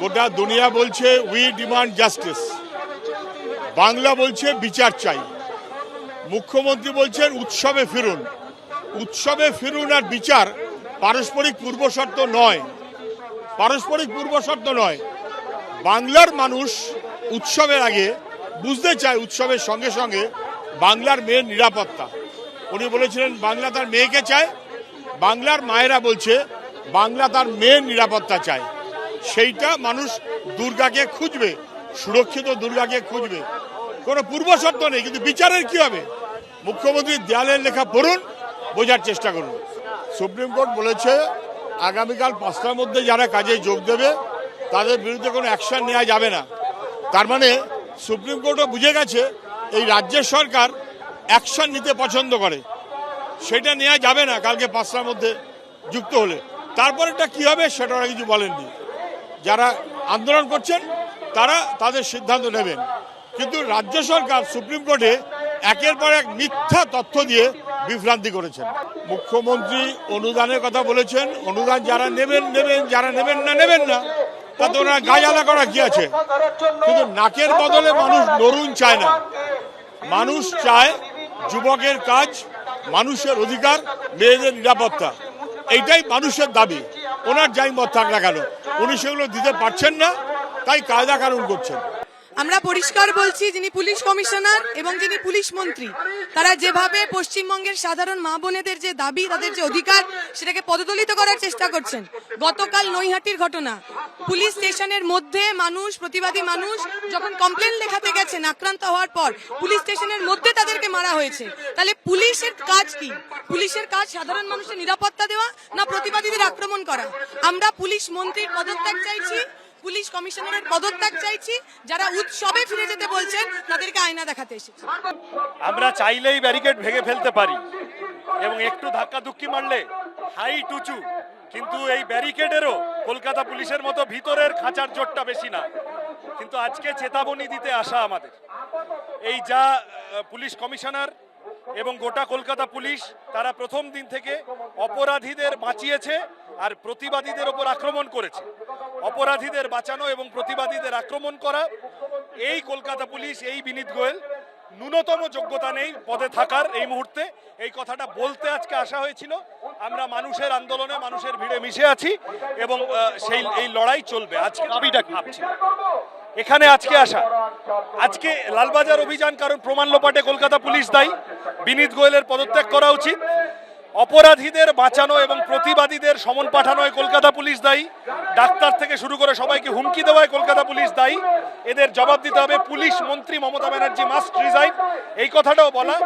গোটা দুনিয়া বলছে উই ডিমান্ড জাস্টিস বাংলা বলছে, বিচার চাই। মুখ্যমন্ত্রী বলছেন, উৎসবে ফিরুন। উৎসবে ফিরুন আর বিচার পারস্পরিক পূর্বশর্ত নয়। পারস্পরিক পূর্বশর্ত নয়। বাংলার মানুষ উৎসবের আগে বুঝতে চায় উৎসবের সঙ্গে সঙ্গে বাংলার মেয়ের নিরাপত্তা। উনি বলেছিলেন, বাংলা তার মেয়েকে চায়। বাংলার মায়েরা বলছে, বাংলা তার মেয়ের নিরাপত্তা চায়। সেইটা মানুষ দুর্গাকে খুঁজবে, সুরক্ষিত দুর্গাকে খুঁজবে। কোনো পূর্বশর্ত নেই, কিন্তু বিচারের কি হবে? মুখ্যমন্ত্রী দেয়ালের লেখা পড়ুন, বোঝার চেষ্টা করুন। সুপ্রিম কোর্ট বলেছে, আগামীকাল পাঁচটার মধ্যে যারা কাজে যোগ দেবে, তাদের বিরুদ্ধে কোনো অ্যাকশন নেওয়া যাবে না। তার মানে সুপ্রিম কোর্টও বুঝে গেছে, এই রাজ্যের সরকার অ্যাকশন নিতে পছন্দ করে। সেটা নেওয়া যাবে না, কালকে পাঁচটার মধ্যে যুক্ত হলে। তারপরেটা কি হবে, সেটা ওরা কিছু বলেননি। যারা আন্দোলন করছেন, তারা তাদের সিদ্ধান্ত নেবেন। কিন্তু রাজ্য সরকার সুপ্রিম কোর্টে একের পর এক মিথ্যা তথ্য দিয়ে বিভ্রান্তি করেছেন। মুখ্যমন্ত্রী অনুদানের কথা বলেছেন, অনুদান যারা নেবেন নেবেন, যারা নেবেন না নেবেন না, তাতে ওনার গায়ে আলা করা কি আছে? কিন্তু নাকের বদলে মানুষ নরুন চায় না। মানুষ চায় যুবকের কাজ, মানুষের অধিকার, মেয়েদের নিরাপত্তা। এইটাই মানুষের দাবি। ওনার যাই মত থাক না কেন। উনি সেগুলো দিতে পারছেন না তাই কায়দা কানুন করছেন। আমরা পরিষ্কার বলছি যিনি পুলিশ কমিশনার এবং যিনি পুলিশ মন্ত্রী, তারা যেভাবে পশ্চিমবঙ্গের সাধারণ মা বোনেদের যে দাবি, তাদের যে অধিকার, সেটাকে পদদলিত করার চেষ্টা করছেন। গতকাল নৈহাটির ঘটনা। পুলিশ স্টেশনের মধ্যে মানুষ, প্রতিবাদী মানুষ যখন কমপ্লেন লেখাতে গেছেন, আক্রান্ত হওয়ার পর, পুলিশ স্টেশনের মধ্যে তাদেরকে মারা হয়েছে। তাহলে পুলিশের কাজ কি? পুলিশের কাজ সাধারণ মানুষের নিরাপত্তা দেওয়া না প্রতিবাদীদের আক্রমণ করা? আমরা পুলিশ মন্ত্রীর পদত্যাগ চাইছি পুলিশ কমিশনারের পদত্যাগ চাইছি। যারা উৎসবে ফিরে যেতে বলছেন, তাদেরকে আয়না দেখাতে এসেছে। আমরা চাইলেই ব্যারিকেড ভেঙে ফেলতে পারি এবং একটু ধাক্কা ধুক্কি মারলে হাইট উঁচু। কিন্তু এই ব্যারিকেডেরও কলকাতা পুলিশের মতো ভিতরের খাঁচার জোরটা বেশি না। কিন্তু আজকে চেতাবনী দিতে আসা আমাদের। এই যা পুলিশ কমিশনার এবং গোটা কলকাতা পুলিশ তারা প্রথম দিন থেকে অপরাধীদের বাঁচিয়েছে আর প্রতিবাদীদের ওপর আক্রমণ করেছে। অপরাধীদের বাঁচানো এবং প্রতিবাদীদের আক্রমণ করা, এই কলকাতা পুলিশ, এই বিনীত গোয়েল ন্যূনতম যোগ্যতা নেই পদে থাকার এই মুহূর্তে। এই কথাটা বলতে আজকে আসা হয়েছিল। আমরা মানুষের আন্দোলনে মানুষের ভিড়ে মিশে আছি এবং সেই, এই লড়াই চলবে। আজকে দাবিটা ভাবছি এখানে আজকে আসা। আজকে লালবাজার অভিযান কারণ প্রমাণ লোপাটে কলকাতা পুলিশ দায়ী। বিনীত গোয়েলের পদত্যাগ করা উচিত। অপরাধীদের বাঁচানো এবং প্রতিবাদীদের সমন পাঠানোয় কলকাতা পুলিশ দায়ী। ডাক্তার থেকে শুরু করে সবাইকে হুমকি দেওয়ায় কলকাতা পুলিশ দায়ী। এদের জবাব দিতে হবে পুলিশ মন্ত্রী মমতা ব্যানার্জি মাস্ট রিজাইন। এই কথাটাও বলা।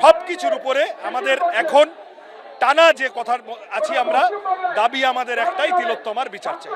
সব কিছুর উপরে আমাদের এখন টানা যে কথার আছি আমরা, দাবি আমাদের একটাই, তিলোত্তমার বিচার চাই।